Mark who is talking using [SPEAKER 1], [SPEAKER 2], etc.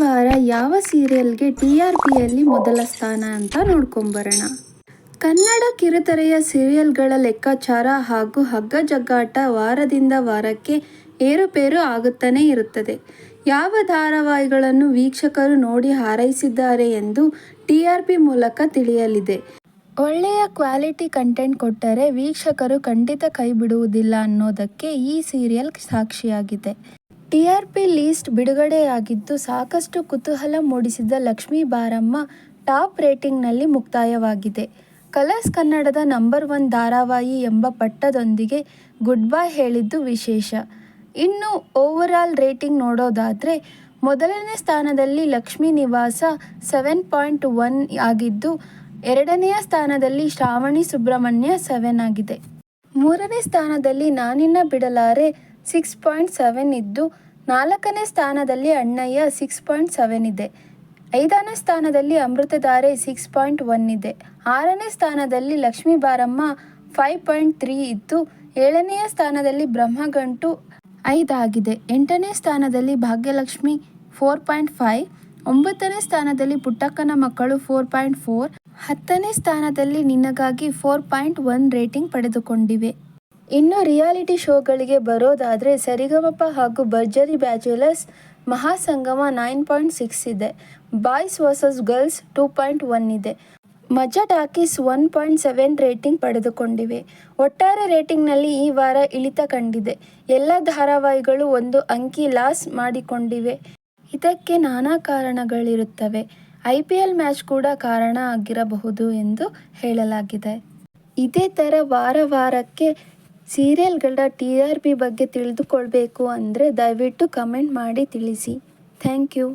[SPEAKER 1] ವಾರ ಯಾವ ಸೀರಿಯಲ್ಗೆ T R ಪಿಯಲ್ಲಿ ಮೊದಲ ಸ್ಥಾನ ಅಂತ ನೋಡ್ಕೊಂಬರೋಣ. ಕನ್ನಡ ಕಿರುತೆರೆಯ ಸೀರಿಯಲ್ಗಳ ಲೆಕ್ಕಾಚಾರ ಹಾಗೂ ಹಗ್ಗ ಜಗ್ಗಾಟ ವಾರದಿಂದ ವಾರಕ್ಕೆ ಏರುಪೇರು ಆಗುತ್ತಲೇ ಇರುತ್ತದೆ. ಯಾವ ಧಾರಾವಾಹಿಗಳನ್ನು ವೀಕ್ಷಕರು ನೋಡಿ ಹಾರೈಸಿದ್ದಾರೆ ಎಂದು ಟಿ ಆರ್ ಪಿ ಮೂಲಕ ತಿಳಿಯಲಿದೆ. ಒಳ್ಳೆಯ ಕ್ವಾಲಿಟಿ ಕಂಟೆಂಟ್ ಕೊಟ್ಟರೆ ವೀಕ್ಷಕರು ಖಂಡಿತ ಕೈ ಬಿಡುವುದಿಲ್ಲ ಅನ್ನೋದಕ್ಕೆ ಈ ಸೀರಿಯಲ್ ಸಾಕ್ಷಿಯಾಗಿದೆ. ಟಿ ಆರ್ ಪಿ ಲೀಸ್ಟ್ ಬಿಡುಗಡೆಯಾಗಿದ್ದು ಸಾಕಷ್ಟು ಕುತೂಹಲ ಮೂಡಿಸಿದ ಲಕ್ಷ್ಮೀ ಬಾರಮ್ಮ ಟಾಪ್ ರೇಟಿಂಗ್ನಲ್ಲಿ ಮುಕ್ತಾಯವಾಗಿದೆ. ಕಲರ್ಸ್ ಕನ್ನಡದ ನಂಬರ್ ಒನ್ ಧಾರಾವಾಹಿ ಎಂಬ ಪಟ್ಟದೊಂದಿಗೆ ಗುಡ್ ಬೈ ಹೇಳಿದ್ದು ವಿಶೇಷ. ಇನ್ನು ಓವರಾಲ್ ರೇಟಿಂಗ್ ನೋಡೋದಾದರೆ ಮೊದಲನೇ ಸ್ಥಾನದಲ್ಲಿ ಲಕ್ಷ್ಮೀ ನಿವಾಸ ಸೆವೆನ್ ಪಾಯಿಂಟ್ ಒನ್ ಆಗಿದ್ದು ಎರಡನೆಯ ಸ್ಥಾನದಲ್ಲಿ ಶ್ರಾವಣಿ ಸುಬ್ರಹ್ಮಣ್ಯ ಸೆವೆನ್ ಆಗಿದೆ. ಮೂರನೇ ಸ್ಥಾನದಲ್ಲಿ ನಾನಿನ್ನ ಬಿಡಲಾರೆ ಸಿಕ್ಸ್ ಪಾಯಿಂಟ್ ಸೆವೆನ್ ಇದ್ದು ನಾಲ್ಕನೇ ಸ್ಥಾನದಲ್ಲಿ ಅಣ್ಣಯ್ಯ ಸಿಕ್ಸ್ ಪಾಯಿಂಟ್ ಸೆವೆನ್ ಇದೆ. ಐದನೇ ಸ್ಥಾನದಲ್ಲಿ ಅಮೃತಧಾರೆ ಸಿಕ್ಸ್ ಪಾಯಿಂಟ್ ಒನ್ ಇದೆ. ಆರನೇ ಸ್ಥಾನದಲ್ಲಿ ಲಕ್ಷ್ಮೀ ಬಾರಮ್ಮ ಫೈವ್ ಪಾಯಿಂಟ್ ತ್ರೀ ಇದ್ದು ಏಳನೆಯ ಸ್ಥಾನದಲ್ಲಿ ಬ್ರಹ್ಮಗಂಟು ಐದಾಗಿದೆ ಎಂಟನೇ ಸ್ಥಾನದಲ್ಲಿ ಭಾಗ್ಯಲಕ್ಷ್ಮಿ ಫೋರ್ ಪಾಯಿಂಟ್ ಫೈವ್ ಒಂಬತ್ತನೇ ಸ್ಥಾನದಲ್ಲಿ ಪುಟ್ಟಕ್ಕನ ಮಕ್ಕಳು ಫೋರ್ ಪಾಯಿಂಟ್ ಫೋರ್ ಹತ್ತನೇ ಸ್ಥಾನದಲ್ಲಿ ನಿನಗಾಗಿ ಫೋರ್ ಪಾಯಿಂಟ್ ಒನ್ ರೇಟಿಂಗ್ ಪಡೆದುಕೊಂಡಿವೆ. ಇನ್ನು ರಿಯಾಲಿಟಿ ಶೋಗಳಿಗೆ ಬರೋದಾದರೆ ಸರಿಗಮಪ ಹಾಗೂ Bharjari bachelors Mahasangama nine point six ಇದೆ. Boys versus girls two point one ಇದೆ. Maja talkies one point seven rating ಪಡೆದುಕೊಂಡಿವೆ. ಒಟ್ಟಾರೆ ರೇಟಿಂಗ್ನಲ್ಲಿ ಈ ವಾರ ಇಳಿತ ಕಂಡಿದೆ. ಎಲ್ಲ ಧಾರಾವಾಹಿಗಳು ಒಂದು ಅಂಕಿ ಲಾಸ್ ಮಾಡಿಕೊಂಡಿವೆ. ಇದಕ್ಕೆ ನಾನಾ ಕಾರಣಗಳಿರುತ್ತವೆ. ಐ ಪಿ ಎಲ್ ಮ್ಯಾಚ್ ಕೂಡ ಕಾರಣ ಆಗಿರಬಹುದು ಎಂದು ಹೇಳಲಾಗಿದೆ. ಇದೇ ಥರ ವಾರ ವಾರಕ್ಕೆ ಸೀರಿಯಲ್ಗಳ ಟಿ ಆರ್ ಪಿ ಬಗ್ಗೆ ತಿಳಿದುಕೊಳ್ಬೇಕು ಅಂದರೆ ದಯವಿಟ್ಟು ಕಮೆಂಟ್ ಮಾಡಿ ತಿಳಿಸಿ. Thank you.